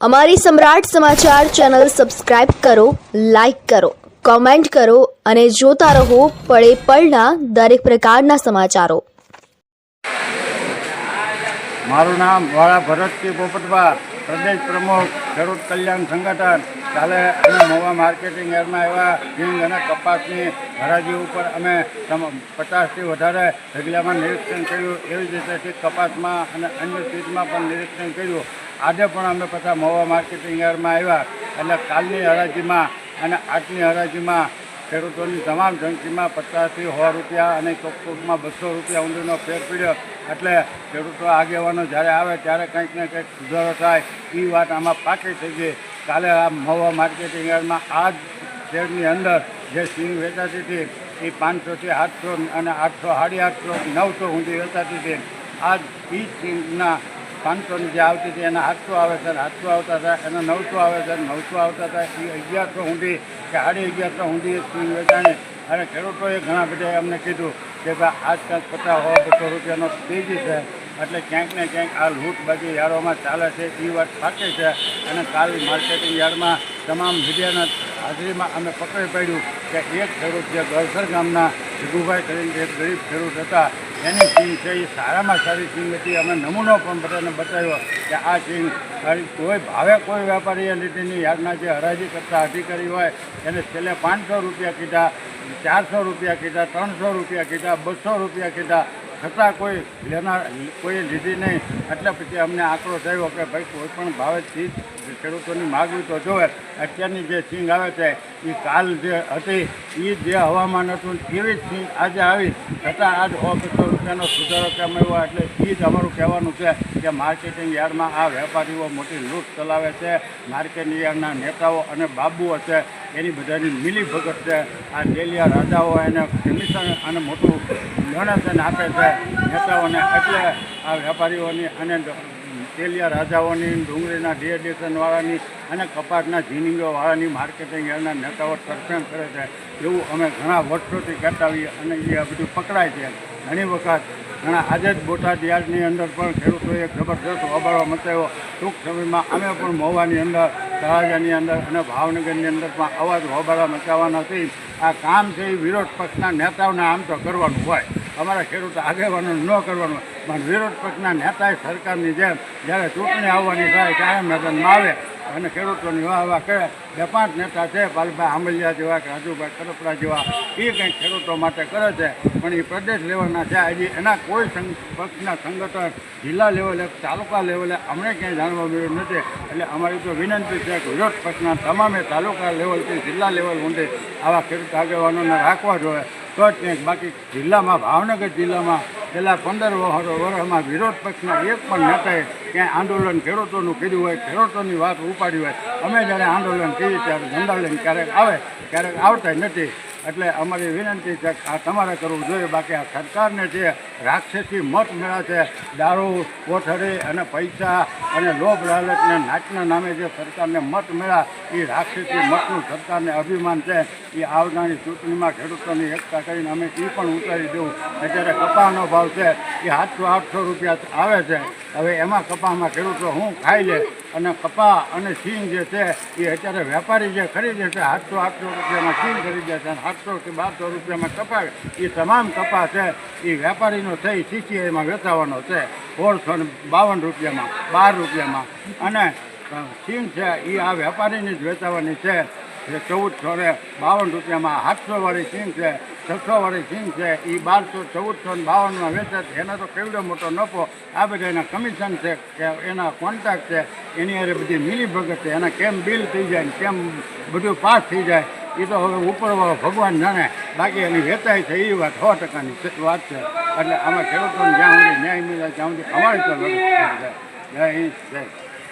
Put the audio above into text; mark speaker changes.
Speaker 1: અમારી સમ્રાટ સમાચાર ચેનલ સબસ્ક્રાઇબ કરો, લાઇક કરો, કોમેન્ટ કરો અને જોતા રહો પળે પળના દરેક પ્રકારના સમાચારો.
Speaker 2: મારું નામ વાળા ભરતસિંહ પોપટભા પ્રદેશ પ્રમુખ, ખેડૂત કલ્યાણ સંગઠન, કાલે અમે મોવા માર્કેટિંગ એરમાં આવ્યા. હિંગ અને કપાસની હરાજી ઉપર અમે પચાસથી વધારે ઢગલામાં નિરીક્ષણ કર્યું. એવી જ રીતે કપાસમાં અને અન્ય ચીજમાં પણ નિરીક્ષણ કર્યું. આજે પણ અમે પાછા મોવા માર્કેટિંગ એરમાં આવ્યા. એટલે કાલની હરાજીમાં અને આજની હરાજીમાં ખેડૂતોની તમામ જણસીમાં પચાસથી સો રૂપિયા અને ચોખ્ખુમાં બસો રૂપિયા ઊંડીનો ફેર પીડ્યો. એટલે ખેડૂતો આગેવાનો જ્યારે આવે ત્યારે કંઈક ને કંઈક સુધારો થાય. એ વાત આમાં પાકી થઈ ગઈ. કાલે આ મહુવા માર્કેટિંગ યાર્ડમાં આ જ શેડની અંદર જે સીન વેચાતી હતી એ પાંચસોથી આઠસો અને આઠસો, સાડી આઠસો, નવસો ઊંડી વેચાતી હતી. આ જ એ સિંગના પાંચસોની જે આવતી હતી, એના આઠસો આવે છે આઠસો આવતા હતા, એના નવસો આવે છે, નવસો આવતા હતા, એ અગિયારસો સુધી કે સાડી અગિયારસો સુધી સિંગ વેચાણે. અને ખેડૂતોએ ઘણા બધા અમને કીધું કે ભાઈ, આજ કાંઈક પચાસ હો, બસો રૂપિયાનો તેજી છે, એટલે ક્યાંક ને ક્યાંક આ લૂંટબાજી યાર્ડોમાં ચાલે છે, એ વાત સાચી છે. અને કાલ માર્કેટિંગ યાર્ડમાં તમામ મીડિયાના હાજરીમાં અમે પકડી પાડ્યું કે એક ખેડૂત જે ગળસર ગામના જીગુભાઈ કરીને એક ગરીબ ખેડૂત હતા. એની સિંગ છે, એ સારામાં સારી સિંગ હતી. અમે નમૂનો પણ બધાને બતાવ્યો કે આ સારી કોઈ ભાવે કોઈ વેપારીએ લીધીની યાદના જે હરાજી કરતા અધિકારી હોય, એને છેલ્લે પાંચસો રૂપિયા કીધા, ચારસો રૂપિયા કીધા, ત્રણસો રૂપિયા કીધા, બસો રૂપિયા કીધા. છતાં કોઈ લેનાર, કોઈ લીધી નહીં. એટલે પછી અમને આંકડો થયો કે ભાઈ, કોઈ પણ ભાવે ચીજ ખેડૂતોની માગવી તો જોવે. અત્યારની જે સિંગ આવે છે એ કાલ જે હતી એ જે હવામાન હતું, એવી જ સિંગ આજે આવી. છતાં આજ સો રૂપિયાનો સુધારો કેમ આવ્યો? એટલે એ જ અમારું કહેવાનું છે કે માર્કેટિંગ યાર્ડમાં આ વેપારીઓ મોટી લૂંટ ચલાવે છે. માર્કેટિંગ યાર્ડના નેતાઓ અને બાબુઓ છે એની બધાની મિલી ભગત છે. આ દેલિયા રાજાઓ એને કમિશન અને મોટું ડોનેશન આપે છે નેતાઓને. એટલે આ વેપારીઓની અને તેલિયા રાજાઓની, ડુંગળીના ડિએડિશનવાળાની અને કપાસના જીનિંગોવાળાની માર્કેટિંગ એના નેતાઓ તરફેણ કરે છે. એવું અમે ઘણા વર્ષોથી કરતા હોઈએ અને એ આ બધું પકડાય છે. ઘણી વખત ઘણા આજે જ બોટાદ યાર્ડની અંદર પણ ખેડૂતોએ જબરદસ્ત હોબાળો મચાવ્યો. ટૂંક સમયમાં અમે પણ મહુવાની અંદર તળાજાની અંદર અને ભાવનગરની અંદર પણ આવા જ હોબાળા મચાવવાના હતી આ કામ છે એ વિરોધ પક્ષના નેતાઓને આમ તો કરવાનું હોય. અમારા ખેડૂત આગેવાનો ન કરવાનું પણ વિરોધ પક્ષના નેતાએ સરકારની જેમ જ્યારે ચૂંટણી આવવાની થાય ત્યારે મેદાનમાં આવે. અને ખેડૂતોની વાહ વાહ કરે. બે પાંચ નેતા છે, પાલભાઈ આંબલિયા જેવા કે રાજુભાઈ કરપડા જેવા, એ કંઈક ખેડૂતો માટે કરે છે. પણ એ પ્રદેશ લેવલના છે. હજી એના કોઈ પક્ષના સંગઠન જિલ્લા લેવલે, તાલુકા લેવલે અમને ક્યાંય જાણવા મળ્યું નથી. એટલે અમારી તો વિનંતી છે કે વિરોધ પક્ષના તમામે તાલુકા લેવલથી જિલ્લા લેવલ સુધી આવા ખેડૂત આગેવાનોને રાખવા જોઈએ. તો જ કંઈક બાકી જિલ્લામાં, ભાવનગર જિલ્લામાં છેલ્લા પંદર વર્ષમાં વિરોધ પક્ષના એક પણ નેતાએ ક્યાંય આંદોલન ખેડૂતોનું કર્યું હોય ખેડૂતોની વાત ઉપાડી હોય. અમે જ્યારે આંદોલન કરીએ ત્યારે ઝંડા ક્યારેક આવે, ક્યારેક આવતા નથી. એટલે અમારી વિનંતી છે આ તમારે કરવું જોઈએ. બાકી આ સરકારને જે રાક્ષસી મત મેળા છે, દારૂ, કોથળી અને પૈસા અને લોભ લાલચને નાચના નામે જે સરકારને મત મેળા એ રાક્ષસી મતનું સરકારને અભિમાન છે. એ આવનારી ચૂંટણીમાં ખેડૂતોની એકતા કરીને અમે એ પણ ઉતારી દઉં. અત્યારે કપાનો ભાવ છે એ સાતસો આઠસો રૂપિયા આવે છે. હવે એમાં કપામાં ખેડૂતો હું ખાઈ લે અને કપા અને સીંગ જે છે એ અત્યારે વેપારી જે ખરીદે છે સાતસો આઠસો રૂપિયામાં સીંગ ખરીદે છે અને સાતસો કે બારસો રૂપિયામાં કપા એ તમામ કપા છે, એ વેપારીનો થઈ સીસીઆઈમાં વેચાવાનો છે. સોળસો બાવન રૂપિયામાં, બાર રૂપિયામાં. અને સીંગ છે, એ આ વેપારીની જ વેચાવાની છે. જે ચૌદસો ને બાવન રૂપિયામાં સાતસોવાળી વાળી સિંગ છે છસો વાળી સિંગ છે એ બારસો ચૌદસો ને બાવનમાં વેચે છે. એનો તો કેવડો મોટો નફો. આ બધા એના કમિશન છે કે એના કોન્ટ્રાક્ટ છે. એની અરે બધી મિલી ભગત છે. એના કેમ બિલ થઈ જાય ને કેમ બધું પાસ થઈ જાય એ તો હવે ઉપરવાળો ભગવાન જાણે. બાકી એની વેચાય છે એ વાત સો ટકાની વાત છે. એટલે આમાં ખેડૂતોને જ્યાં સુધી ન્યાય મળે, ત્યાં સુધી અમારી તો. જય હિન્દ, જય